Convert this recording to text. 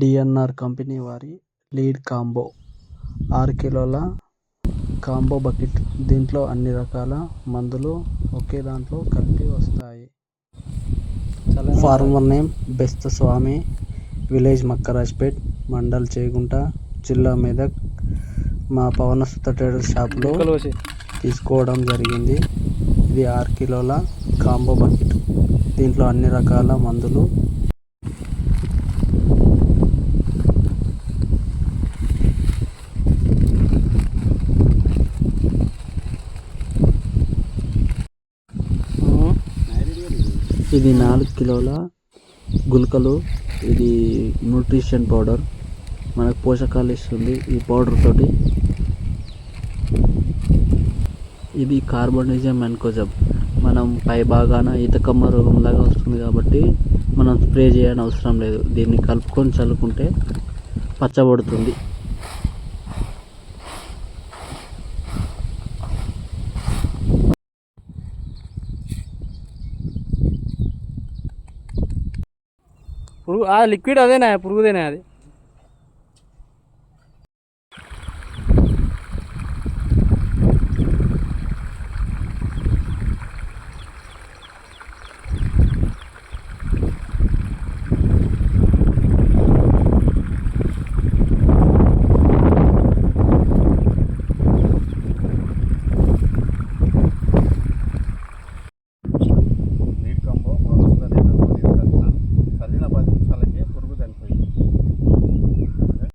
DNR company వారి lead combo. ఆరు కిలోల కాంబో బకెట్. దీంట్లో అన్ని రకాల మందులు ఒకే దాంట్లో కలిపి వస్తాయి. Farmer name Bestha Swamy village Makkarajpet mandal Chegunta జిల్లా మెదక్. మా పవనసుత ట్రేడర్ షాప్లో తీసుకోవడం జరిగింది. ఇది ఆరు కిలోల కాంబో బకెట్. దీంట్లో అన్ని రకాల మందులు ఇది నాలుగు కిలోల గుల్కలు. ఇది న్యూట్రిషన్ పౌడర్. మనకు పోషకాలు ఇస్తుంది ఈ పౌడర్ తోటి. ఇది కార్బోనిజం మెన్కోజం మనం పై భాగాన ఈతకమ్మ రోగం లాగా వస్తుంది కాబట్టి మనం స్ప్రే చేయని అవసరం లేదు. దీన్ని కలుపుకొని చల్లుకుంటే పచ్చబడుతుంది. పురుగు ఆ లిక్విడ్ అదేనా? పురుగుదేనా అది?